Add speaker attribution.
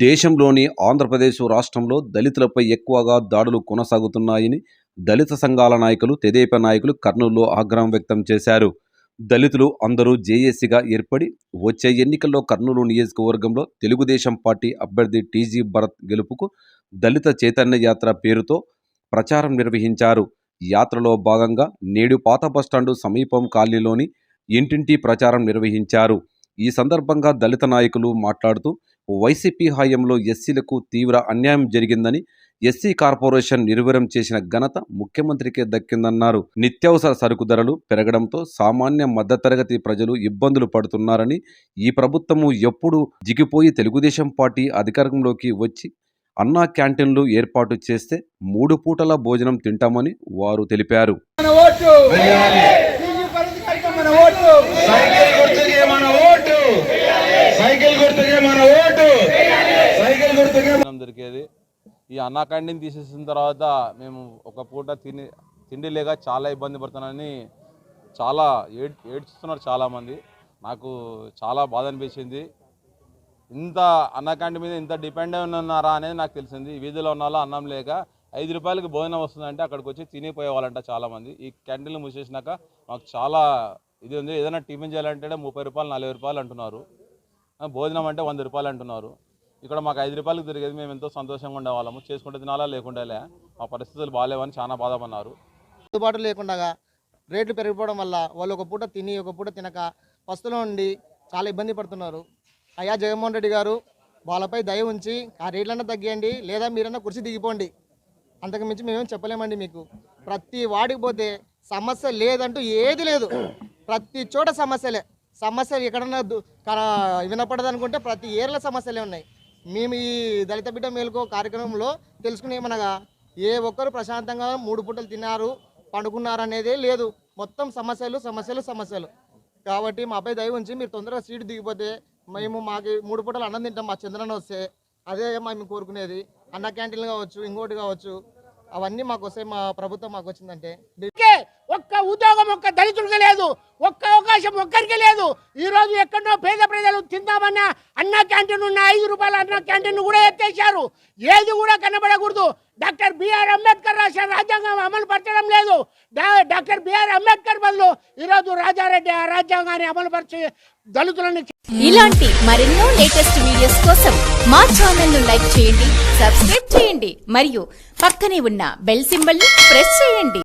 Speaker 1: దేశంలోని ఆంధ్రప్రదేశ్ రాష్ట్రంలో దళితులపై ఎక్కువగా దాడులు కొనసాగుతున్నాయని దళిత సంఘాల నాయకులు తెదేపా నాయకులు కర్నూలులో ఆగ్రహం వ్యక్తం చేశారు. దళితులు అందరూ జేఏసీగా ఏర్పడి వచ్చే ఎన్నికల్లో కర్నూలు నియోజకవర్గంలో తెలుగుదేశం పార్టీ అభ్యర్థి టీజీ భరత్ గెలుపుకు దళిత చైతన్య యాత్ర పేరుతో ప్రచారం నిర్వహించారు. యాత్రలో భాగంగా నేడు పాత బస్టాండు సమీపం కాలనీలోని ఇంటింటి ప్రచారం నిర్వహించారు. ఈ సందర్భంగా దళిత నాయకులు మాట్లాడుతూ వైసీపీ హయాంలో ఎస్సీలకు తీవ్ర అన్యాయం జరిగిందని ఎస్సీ కార్పొరేషన్ నిర్వీర్యం చేసిన ఘనత ముఖ్యమంత్రికే దక్కిందన్నారు. నిత్యావసర సరుకు ధరలు పెరగడంతో సామాన్య మధ్యతరగతి ప్రజలు ఇబ్బందులు పడుతున్నారని ఈ ప్రభుత్వము ఎప్పుడు జిగిపోయి తెలుగుదేశం పార్టీ అధికారంలోకి వచ్చి అన్నా క్యాంటీన్లు ఏర్పాటు చేస్తే మూడు పూటల భోజనం తింటామని వారు తెలిపారు.
Speaker 2: ఈ అన్నా తీసేసిన తర్వాత మేము ఒక పూట తిని తిండి లేక చాలా ఇబ్బంది పడుతున్నానని చాలా ఏడ్ ఏడ్చుతున్నారు చాలామంది. నాకు చాలా బాధ అనిపించింది. ఇంత అన్న మీద ఇంత డిపెండ్ ఉన్నారా అనేది నాకు తెలిసింది. వీధిలో ఉన్నాలో అన్నం లేక ఐదు రూపాయలకి భోజనం వస్తుందంటే అక్కడికి వచ్చి తినిపోయేవాళ్ళంట చాలామంది. ఈ క్యాంటీన్లు మూసేసినాక మాకు చాలా ఇది ఉంది. ఏదైనా టిఫిన్ చేయాలంటే ముప్పై రూపాయలు నలభై రూపాయలు అంటున్నారు. భోజనం అంటే వంద రూపాయలు అంటున్నారు. ఇక్కడ మాకు ఐదు రూపాయలకు దొరికేది మేము ఎంతో సంతోషంగా ఉండేవాళ్ళము. చేసుకుంటే తినాలా లేకుండాలే మా పరిస్థితులు బాగాలేవని చాలా బాధపడినారు.
Speaker 3: అందుబాటు లేకుండా రేట్లు పెరిగిపోవడం వల్ల వాళ్ళు ఒక పూట తిని ఒక పూట తినక పస్తులో ఉండి చాలా ఇబ్బంది పడుతున్నారు. అయ్యా జగన్మోహన్ రెడ్డి గారు వాళ్ళపై దయ ఉంచి ఆ రేట్లన్నా తగ్గియండి లేదా మీరన్నా కుర్చీ దిగిపోండి. అంతకు మించి మేమేం చెప్పలేమండి మీకు. ప్రతి వాడికి పోతే సమస్య లేదంటూ ఏది లేదు. ప్రతి చోట సమస్యలే. సమస్యలు ఎక్కడన్నా వినపడదనుకుంటే ప్రతి ఏర్ల సమస్యలే ఉన్నాయి. మేము ఈ దళిత బిడ్డ మేలుకో కార్యక్రమంలో తెలుసుకునేమనగా ఏ ఒక్కరు ప్రశాంతంగా మూడు పూటలు తిన్నారు పండుకున్నారు అనేదే లేదు. మొత్తం సమస్యలు సమస్యలు సమస్యలు. కాబట్టి మాపై దయ ఉంచి మీరు తొందరగా సీటు దిగిపోతే మేము మాకు మూడు పూటలు అన్నం తింటాం మా చంద్రన వస్తే. అదే మేము కోరుకునేది. అన్న క్యాంటీన్లు కావచ్చు ఇంకోటి కావచ్చు అవన్నీ మాకు వస్తాయి. మా ప్రభుత్వం మాకు వచ్చిందంటే.
Speaker 4: ఒక్క ఉద్యోగం ఒక్క దళితుడికి లేదు. ఒక్క అవకాశం ఒక్కరికి లేదు. ఈ రోజు ఎక్కడో పేద ప్రజలు తిందామన్నా అన్న క్యాంటీన్ ఉన్న ఐదు రూపాయల అన్న క్యాంటీన్ కూడా ఎత్తేసారు ఏది కూడా కనబడకూడదు. డాక్టర్ బిఆర్ అంబేద్కర్ రాసిన రాజ్యాంగం అమలు పరచడం లేదు. డాక్టర్ బిఆర్ అంబేద్కర్ బదులు ఈరోజు రాజారెడ్డి ఆ రాజ్యాంగాన్ని అమలు పరిచి దళితులను
Speaker 5: ఇలాంటి మరెన్నో లేటెస్ట్ వీడియోస్ కోసం మా ఛానల్ను లైక్ చేయండి సబ్స్క్రైబ్ చేయండి మరియు పక్కనే ఉన్న బెల్ సింబల్ని ప్రెస్ చేయండి.